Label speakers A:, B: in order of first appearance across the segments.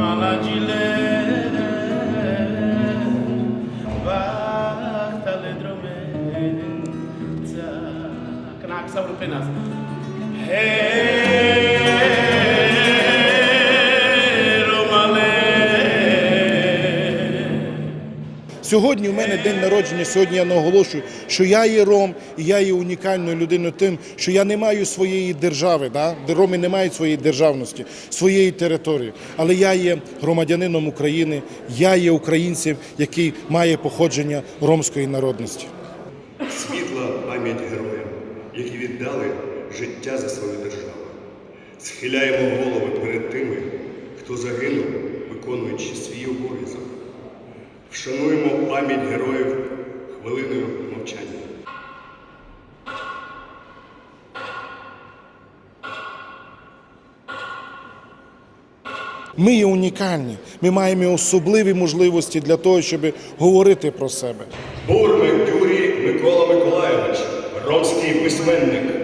A: Să vă Saul Penas.
B: Сьогодні у мене день народження. Сьогодні я наголошую, що я є ром, і я є унікальною людиною тим, що я не маю своєї держави, да? роми не мають своєї державності, своєї території. Але я є громадянином України, я є українцем, який має походження ромської народності.
C: Світла пам'ять героям, які віддали життя за свою державу. Схиляємо голови перед тими, хто загинув, виконуючи свій обов'язок. Вшануємо пам'ять героїв хвилиною мовчання.
B: Ми є унікальні, ми маємо особливі можливості для того, щоб говорити про себе.
C: Бурмик Юрій Микола Миколайович, ромський письменник.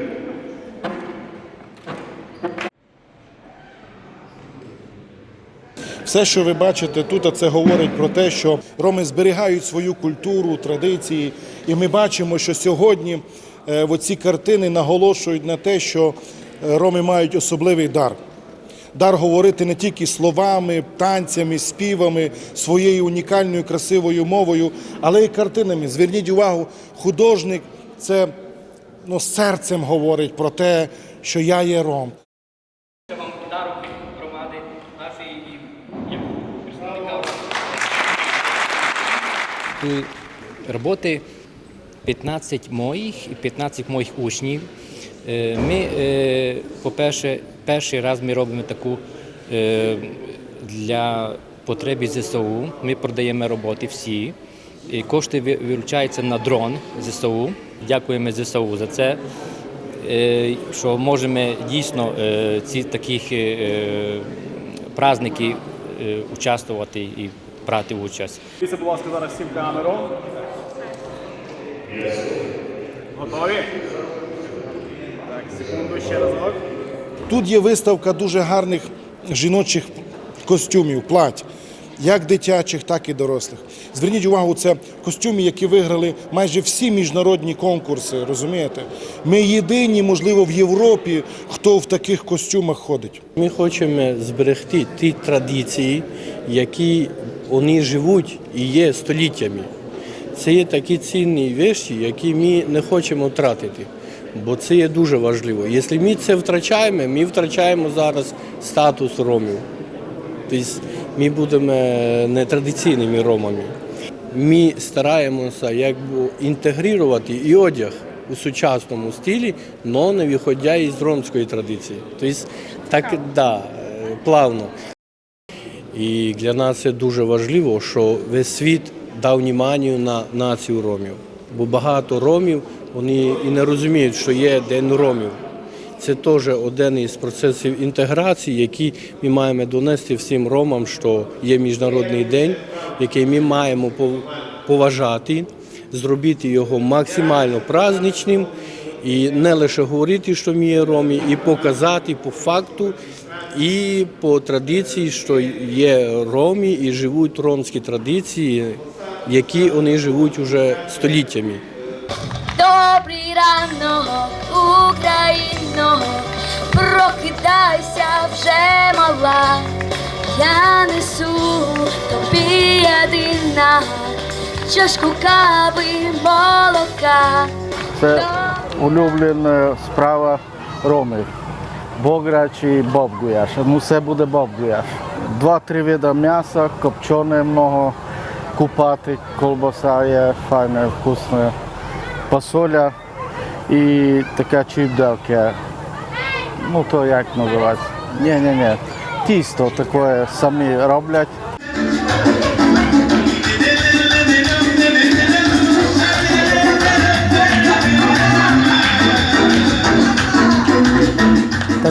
B: Все, що ви бачите тут, це говорить про те, що роми зберігають свою культуру, традиції. І ми бачимо, що сьогодні е, оці картини наголошують на те, що е, роми мають особливий дар. Дар говорити не тільки словами, танцями, співами, своєю унікальною красивою мовою, але й картинами. Зверніть увагу, художник це ну, серцем говорить про те, що я є ром.
D: Це вам подарок від громади нашої і як представника. Тут роботи 15 моїх і 15 моїх учнів. Е, Ми, е, по-перше, перший раз ми робимо таку е, для потреби ЗСУ. Ми продаємо роботи всі. І кошти ви- вилучаються на дрон ЗСУ. Дякуємо ЗСУ за це. Що можемо дійсно ці таких праздники участвувати і брати участь.
E: Дивіться, будь ласка, зараз всім камеру. Готові? Так, секунду, ще разок.
B: Тут є виставка дуже гарних жіночих костюмів, плать, як дитячих, так і дорослих. Зверніть увагу, це костюми, які виграли майже всі міжнародні конкурси. Розумієте? Ми єдині, можливо, в Європі, хто в таких костюмах ходить.
F: Ми хочемо зберегти ті традиції, які вони живуть і є століттями. Це є такі цінні речі, які ми не хочемо втратити, бо це є дуже важливо. Якщо ми це втрачаємо, ми втрачаємо зараз статус ромів. Тобто ми будемо нетрадиційними ромами. Ми стараємося якби інтегрувати і одяг у сучасному стилі, але не виходя із ромської традиції. Тобто так да, е, плавно. І для нас це дуже важливо, що весь світ дав увагу на націю ромів. Бо багато ромів вони і не розуміють, що є День ромів. Це теж один із процесів інтеграції, який ми маємо донести всім ромам, що є міжнародний день, який ми маємо пов- поважати, зробити його максимально праздничним і не лише говорити, що ми є ромі, і показати по факту і по традиції, що є ромі і живуть ромські традиції, які вони живуть уже століттями.
G: Добрий ранок, Україно, прокидайся вже мала, я несу тобі єдина чашку кави молока.
H: Це улюблена справа ромів. Бограч і бобгуяш. Ну все буде бобгуяш. Два-три вида м'яса, копчене много, купати, колбаса є файне, вкусне, посоля і така чіпделка. Ну то як називається? Ні, ні, ні. Тісто таке самі роблять.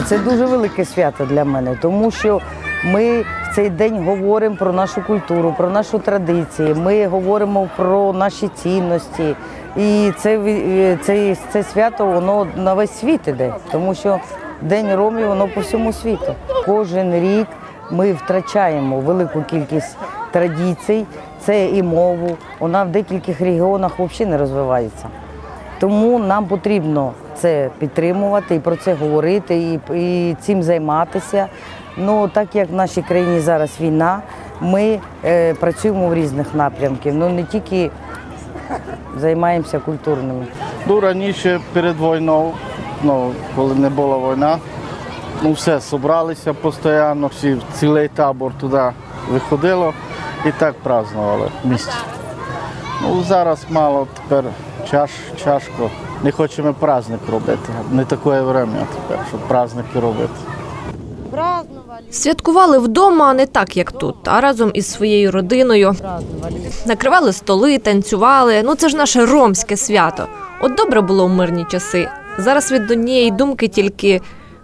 I: Це дуже велике свято для мене, тому що ми в цей день говоримо про нашу культуру, про нашу традиції. Ми говоримо про наші цінності. І це, це, це свято воно на весь світ іде, тому що День Ромів воно по всьому світу. Кожен рік ми втрачаємо велику кількість традицій, це і мову. Вона в деяких регіонах взагалі не розвивається. Тому нам потрібно це підтримувати і про це говорити, і, і цим займатися. Ну так як в нашій країні зараз війна, ми е, працюємо в різних напрямках, ну не тільки займаємося культурними.
H: Ну, раніше перед війною, ну, коли не була війна, ну все, зібралися постійно, всі, цілий табор туди виходило і так празднували в місті. Ну, зараз мало тепер чаш, чашко. Не хочемо праздник робити. Не таке время тепер, щоб праздники робити.
J: Святкували вдома а не так, як тут, а разом із своєю родиною. Накривали столи, танцювали. Ну це ж наше ромське свято. От добре було в мирні часи. Зараз від однієї думки тільки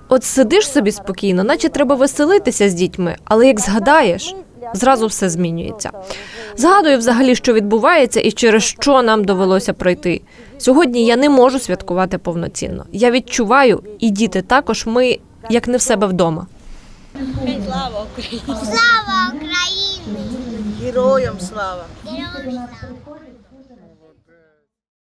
J: от сидиш собі спокійно, наче треба веселитися з дітьми, але як згадаєш, зразу все змінюється. Згадую взагалі, що відбувається і через що нам довелося пройти. Сьогодні я не можу святкувати повноцінно. Я відчуваю, і діти також ми як не в себе вдома.
G: Слава Україні! Героям слава! Героям слава!